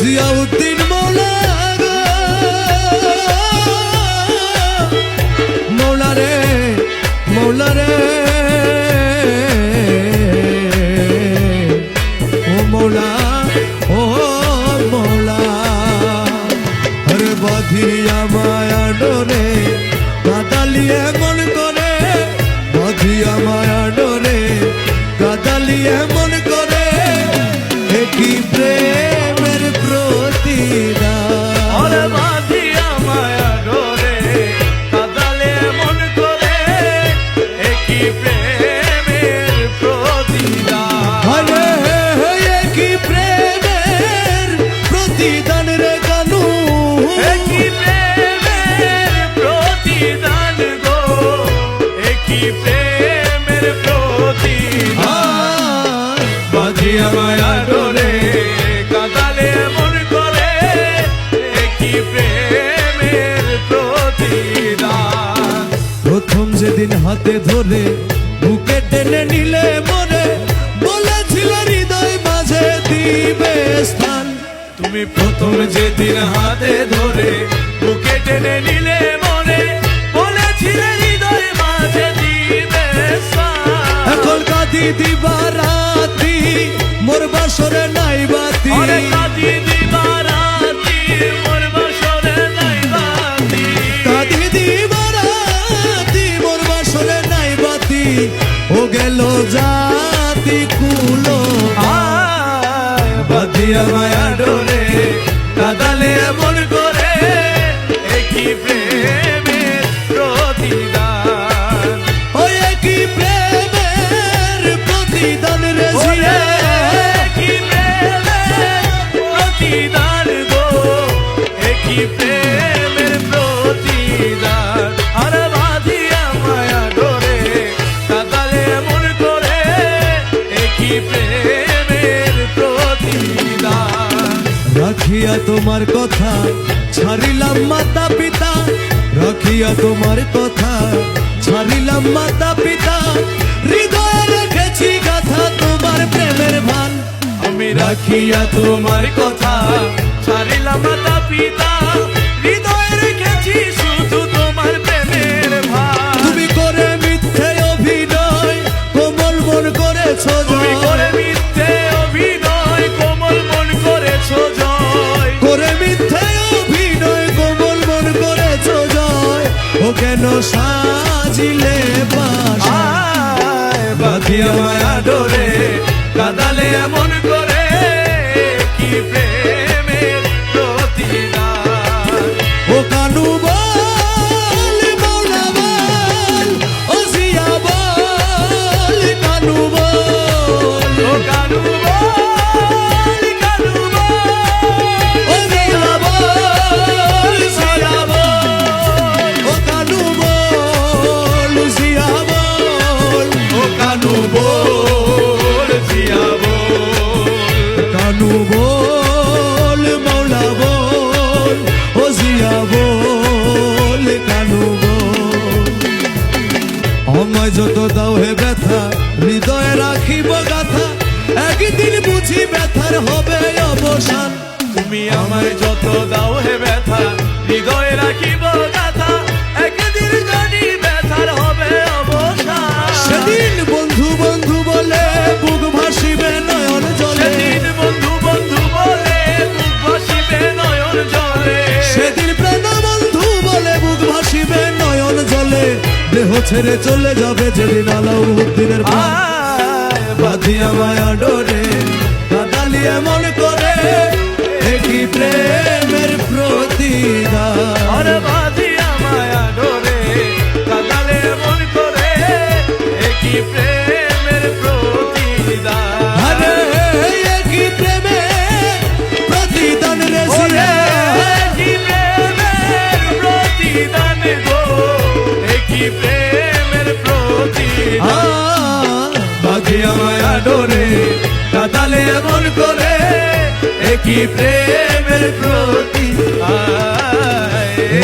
জিয়াউদ্দিন মৌলা মৌলারে রে মোলা রে। ও মোলা ও মোলা। আরে বাধিয়া মায়া ডোরে মন প্রথম যেদিন হাতে ধরে, বুকে টেনে নিলে মরে, বলেছিল হৃদয় মাঝে দিবে স্থান তুমি প্রথম যেদিন হাতে ধরে, বুকে টেনে নিলে মনে মাঝে দিবে স্থান। এখন কাঁদি দিবা আয়, বাঁধিয়া রাখিয়া তোমার কথা, ছাড়িলাম মাতা পিতা রাখিয়া তোমার কথা, ছাড়িলাম মাতা পিতা হৃদয়ে রেখেছি কথা তোমার প্রেমের ভান। আমি রাখিয়া তোমার কথা, ছাড়িলাম মাতা পিতা কেন সাজিলে আয় বাঁধিয়া মায়া ডোরে কাদালে এমন করে কি প্রেমের হৃদয়ে রাখিব গাথা, একদিন বুঝি ব্যথার হবে অবসান। তুমি আমার যত দাও হে ব্যথা, হৃদয়ে রাখিব গাথা। দেহ ছেড়ে চলে যাবে যেদিন আলাউদ্দিনের বাঁধিয়া মায়া ডোরে কাদালিয়ে মনে করে একই প্রেমের বাঁধিয়া মায়া ডোরে কাদালে এমন করে, একই প্রেমের প্রতি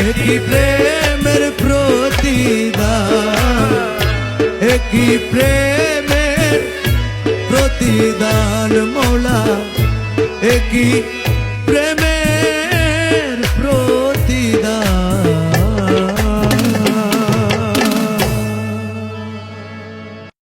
একই প্রেমের প্রতি একই প্রেমের প্রতিদান মৌলা, একই